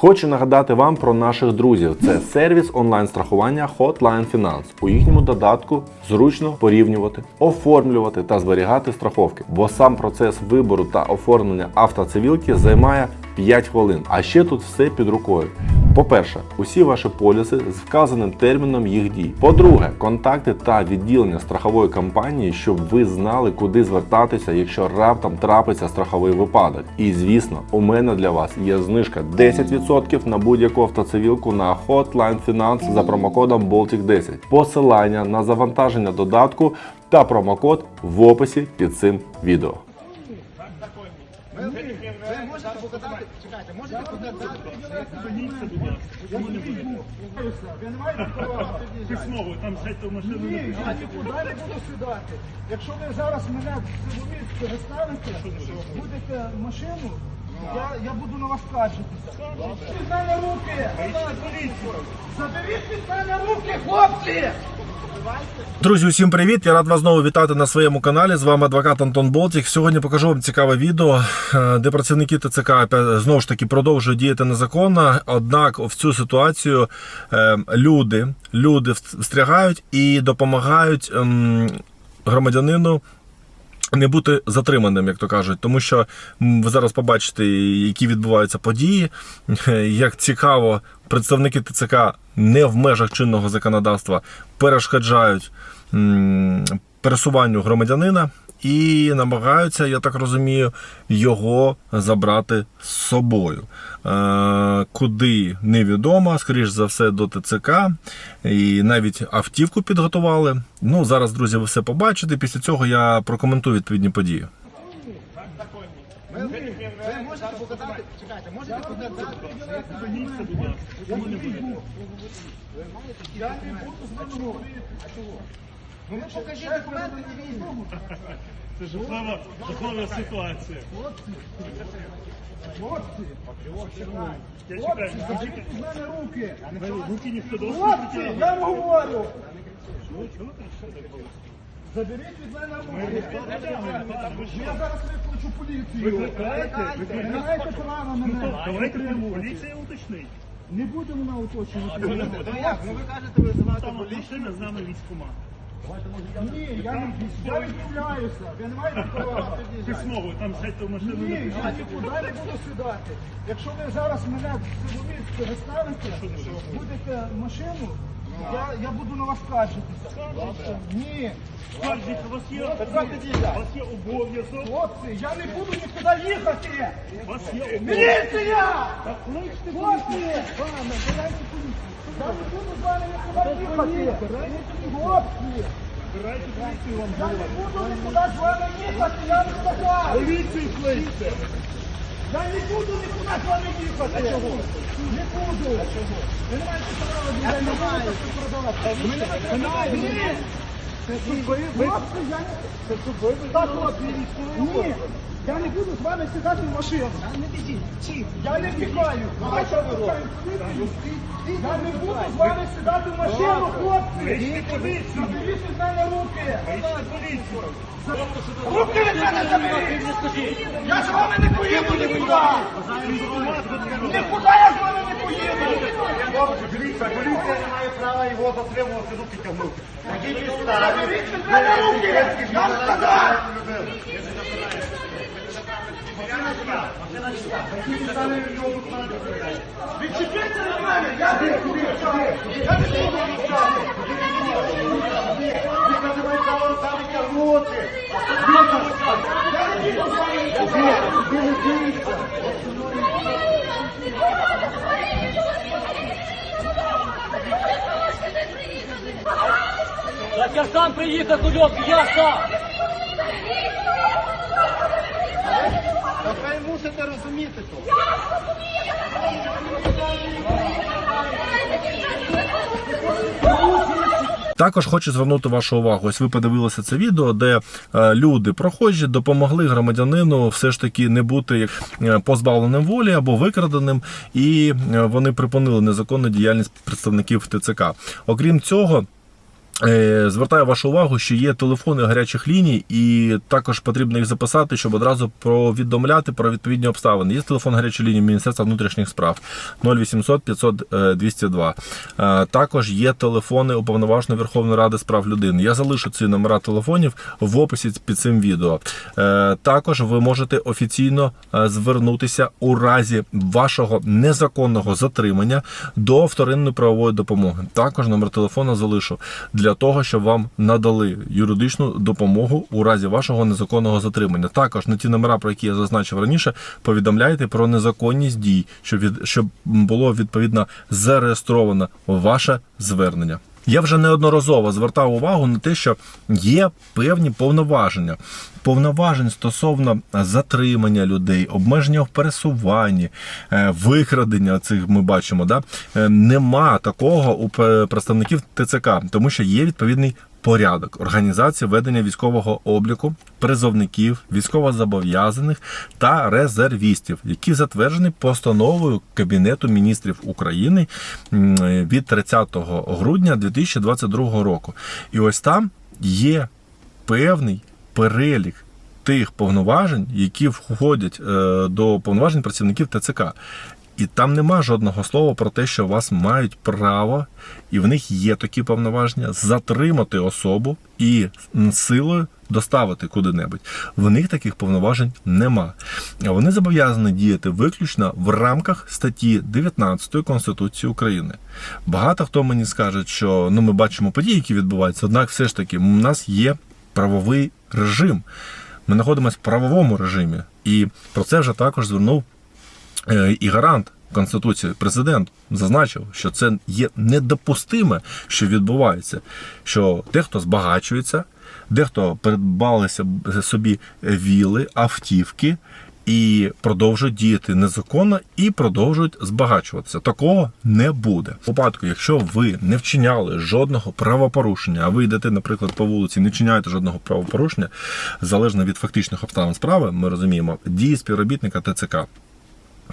Хочу нагадати вам про наших друзів. Це сервіс онлайн-страхування Hotline Finance. У їхньому додатку зручно порівнювати, оформлювати та зберігати страховки, бо сам процес вибору та оформлення автоцивілки займає 5 хвилин. А ще тут все під рукою. По-перше, усі ваші поліси з вказаним терміном їх дій. По-друге, контакти та відділення страхової компанії, щоб ви знали, куди звертатися, якщо раптом трапиться страховий випадок. І звісно, у мене для вас є знижка 10% на будь-яку автоцивілку на Hotline Finance за промокодом Baltic 10. Посилання на завантаження додатку та промокод в описі під цим відео. Ви можете показати, чекайте, можете показати. Ви не маєте права. Письмово, там сядьте в машину. Ні, я нікуди не буду сідати. Якщо ви зараз мене в силові переставите, будете машину, я, буду на вас скаржитися. Від мене руки! Заберіть мене руки, хлопці! Друзі, усім привіт! Я рад вас знову вітати на своєму каналі. З вами адвокат Антон Болтік. Сьогодні покажу вам цікаве відео, е, де працівники ТЦК знову ж таки продовжують діяти незаконно. Однак в цю ситуацію е, люди, люди встрягають і допомагають ем, громадянину. Не бути затриманим, як то кажуть, тому що ви зараз побачите, які відбуваються події. Як цікаво, представники ТЦК не в межах чинного законодавства перешкоджають пересуванню громадянина і намагаються, я так розумію, його забрати з собою. Е, куди невідомо, скоріш за все, до ТЦК. І навіть автівку підготували. Ну, зараз, друзі, ви все побачите. Після цього я прокоментую відповідні події. Чекайте, можете. Я не буду з вами говорити. Ну покажіть документи і візьмемо. Це жахлива, жахлива ситуація. Хлопці, хлопці, Я хлопці, заберіть від мене руки. руки ніхто до вас не Хлопці, притягує. я вам говорю. Заберіть від мене руки. Я зараз викличу поліцію. Викликайте, Ви не викликайте. маєте права мене. Давайте поліція уточнить. Не будемо на уточнювати. Ну як, ну ви кажете, ви визиваєте Там поліцію. машина з нами військома. Ні, я не я відмовляюся. Ви не маєте права. Письмово, там сядьте в машину. Ні, я нікуди не буду сідати. Якщо ви зараз мене в силові переставите, будете машину, я, я буду на вас скаржитися. Ні, Скажіть, у вас є, у вас є обов'язок, хлопці, я не буду нікуди їхати. у вас є обов'язок. Міліція! Хлопці! Я не буду з вами нікуди їхати. Хлопці! Збирайте поліцію вам. Я не буду нікуди з вами їхати, я вам сказав! Поліцію кличте. Я не буду нікуди з вами їхати! А чого? Не буду! А чого? Ви не маєте права, я не буду це продавати. Ви не маєте Ні! Це. Це судовий Так, хлопці, Ні! Я не буду з вами сідати в машину. Я не тікаю. А ви робите? Я не буду з вами сідати в машину, хлопці! Заберіть від мене руки! Руки від мене заберіть! Я з вами не поїду нікуди! Нікуди я з вами не поїду! Дивіться, поліція не має права його затримувати, руки тягнути. Такі підстави. Заберіть від мене руки! Я сказав! Відчепіться від мене! Я не буду! Я не буду відчати! Ви маєте права саме сам приїхав до Льовки, я сам. Та ви мусите розуміти то. Також хочу звернути вашу увагу. Ось ви подивилися це відео, де е, люди прохожі допомогли громадянину все ж таки не бути е, позбавленим волі або викраденим, і е, вони припинили незаконну діяльність представників ТЦК. Окрім цього. Е, Звертаю вашу увагу, що є телефони гарячих ліній, і також потрібно їх записати, щоб одразу повідомляти про відповідні обставини. Є телефон гарячої лінії Міністерства внутрішніх справ 0800 500 е, 202. Е, Також є телефони Уповноваженої Верховної Ради з прав людини. Я залишу ці номера телефонів в описі під цим відео. Е, Також ви можете офіційно е, звернутися у разі вашого незаконного затримання до вторинної правової допомоги. Також номер телефону залишу для того, щоб вам надали юридичну допомогу у разі вашого незаконного затримання. Також на ті номера, про які я зазначив раніше, повідомляйте про незаконність дій, щоб від щоб було відповідно зареєстровано ваше звернення. Я вже неодноразово звертав увагу на те, що є певні повноваження. Повноважень стосовно затримання людей, обмеження в пересуванні, е, викрадення цих ми бачимо. Да? Е, Нема такого у представників ТЦК, тому що є відповідний порядок організації ведення військового обліку, призовників, військовозобов'язаних та резервістів, які затверджені постановою Кабінету міністрів України від 30 грудня 2022 року. І ось там є певний перелік тих повноважень, які входять е, до повноважень працівників ТЦК. І там нема жодного слова про те, що у вас мають право, і в них є такі повноваження затримати особу і силою доставити куди-небудь. В них таких повноважень нема. Вони зобов'язані діяти виключно в рамках статті 19 Конституції України. Багато хто мені скаже, що ну ми бачимо події, які відбуваються, однак все ж таки у нас є правовий режим. Ми знаходимося в правовому режимі, і про це вже також звернув і гарант Конституції, президент зазначив, що це є недопустиме, що відбувається, що дехто збагачується, дехто придбалися собі віли, автівки. І продовжують діяти незаконно і продовжують збагачуватися. Такого не буде. У випадку, якщо ви не вчиняли жодного правопорушення, а ви йдете, наприклад, по вулиці, не вчиняєте жодного правопорушення, залежно від фактичних обставин справи, ми розуміємо, дії співробітника ТЦК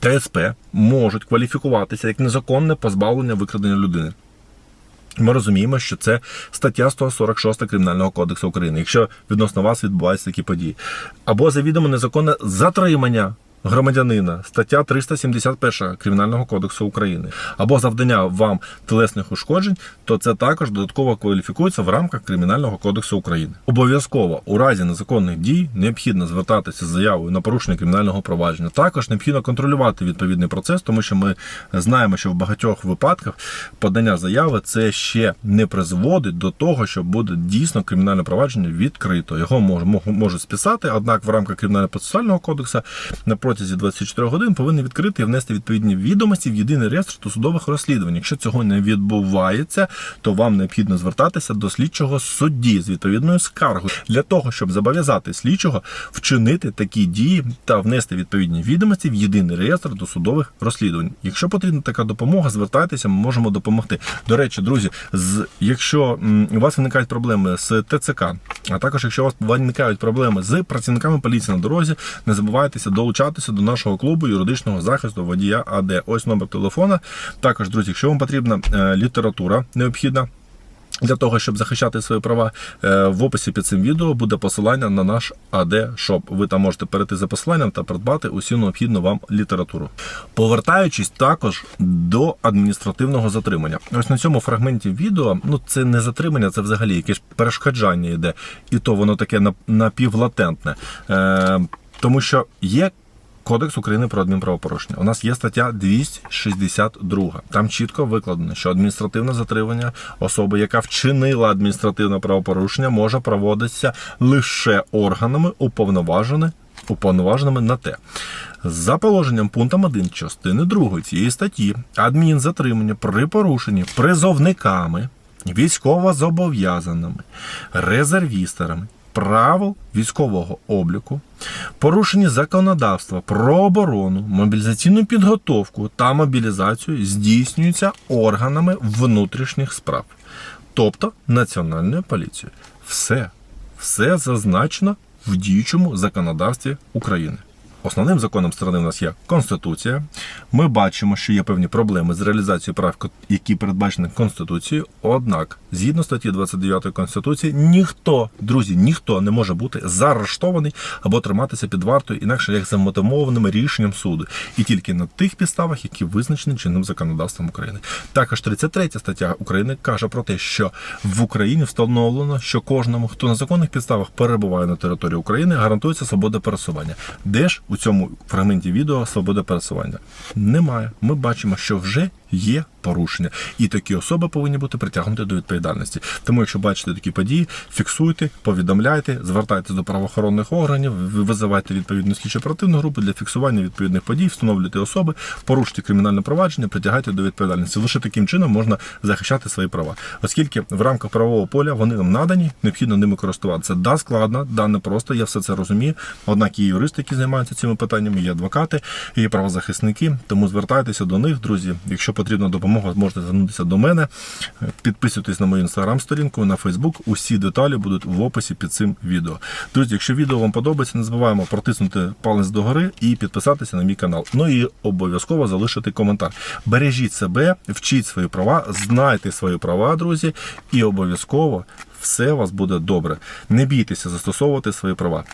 ТСП можуть кваліфікуватися як незаконне позбавлення викрадення людини. Ми розуміємо, що це стаття 146 Кримінального кодексу України, якщо відносно вас відбуваються такі події. Або завідомо незаконне затримання громадянина, стаття 371 Кримінального кодексу України, або завдання вам телесних ушкоджень, то це також додатково кваліфікується в рамках Кримінального кодексу України. Обов'язково у разі незаконних дій необхідно звертатися з заявою на порушення кримінального провадження. Також необхідно контролювати відповідний процес, тому що ми знаємо, що в багатьох випадках подання заяви це ще не призводить до того, що буде дійсно кримінальне провадження відкрито. Його мож- мож- можуть списати, однак в рамках кримінально процесуального кодексу на протязі 24 годин повинні відкрити і внести відповідні відомості в єдиний реєстр досудових розслідувань. Якщо цього не відбувається, то вам необхідно звертатися до слідчого судді з відповідною скаргою для того, щоб зобов'язати слідчого вчинити такі дії та внести відповідні відомості в єдиний реєстр досудових розслідувань. Якщо потрібна така допомога, звертайтеся, ми можемо допомогти. До речі, друзі, з якщо у вас виникають проблеми з ТЦК, а також якщо у вас виникають проблеми з працівниками поліції на дорозі, не забувайтеся долучатися до нашого клубу юридичного захисту водія АД. Ось номер телефона. Також, друзі, якщо вам потрібна е, література необхідна. Для того, щоб захищати свої права, е, в описі під цим відео буде посилання на наш АД Шоп. Ви там можете перейти за посиланням та придбати усю необхідну вам літературу. Повертаючись також до адміністративного затримання. Ось на цьому фрагменті відео, ну це не затримання, це взагалі якесь перешкоджання йде, і то воно таке напівлатентне. Е, тому що є Кодекс України про адмінправопорушення. У нас є стаття 262. Там чітко викладено, що адміністративне затримання особи, яка вчинила адміністративне правопорушення, може проводитися лише органами уповноваженими, уповноваженими на те. За положенням пунктом 1 частини 2 цієї статті адмінзатримання при порушенні призовниками, військовозобов'язаними, резервістерами правил військового обліку, порушення законодавства про оборону, мобілізаційну підготовку та мобілізацію здійснюються органами внутрішніх справ, тобто Національною поліцією. Все, все зазначено в діючому законодавстві України. Основним законом сторони у нас є Конституція. Ми бачимо, що є певні проблеми з реалізацією прав, які передбачені Конституцією. Однак, згідно статті 29 Конституції, ніхто, друзі, ніхто не може бути заарештований або триматися під вартою, інакше як за мотивованим рішенням суду, і тільки на тих підставах, які визначені чинним законодавством України. Також 33 стаття України каже про те, що в Україні встановлено, що кожному, хто на законних підставах перебуває на території України, гарантується свобода пересування. Де ж у цьому фрагменті відео свобода пересування? Немає. Ми бачимо, що вже є порушення, і такі особи повинні бути притягнуті до відповідальності. Тому, якщо бачите такі події, фіксуйте, повідомляйте, звертайтеся до правоохоронних органів, визивайте відповідну слідчо оперативну групу для фіксування відповідних подій, встановлюйте особи, порушуйте кримінальне провадження, притягайте до відповідальності. Лише таким чином можна захищати свої права, оскільки в рамках правового поля вони нам надані, необхідно ними користуватися. Да, складно, да, не просто, я все це розумію. Однак є юристи, які займаються цими питаннями, є адвокати, є правозахисники. Тому звертайтеся до них, друзі. Якщо потрібна допомога, можете звернутися до мене. Підписуйтесь на мою інстаграм-сторінку, на Фейсбук. Усі деталі будуть в описі під цим відео. Друзі, якщо відео вам подобається, не забуваємо протиснути палець догори і підписатися на мій канал. Ну і обов'язково залишити коментар. Бережіть себе, вчіть свої права, знайте свої права, друзі, і обов'язково все у вас буде добре. Не бійтеся застосовувати свої права.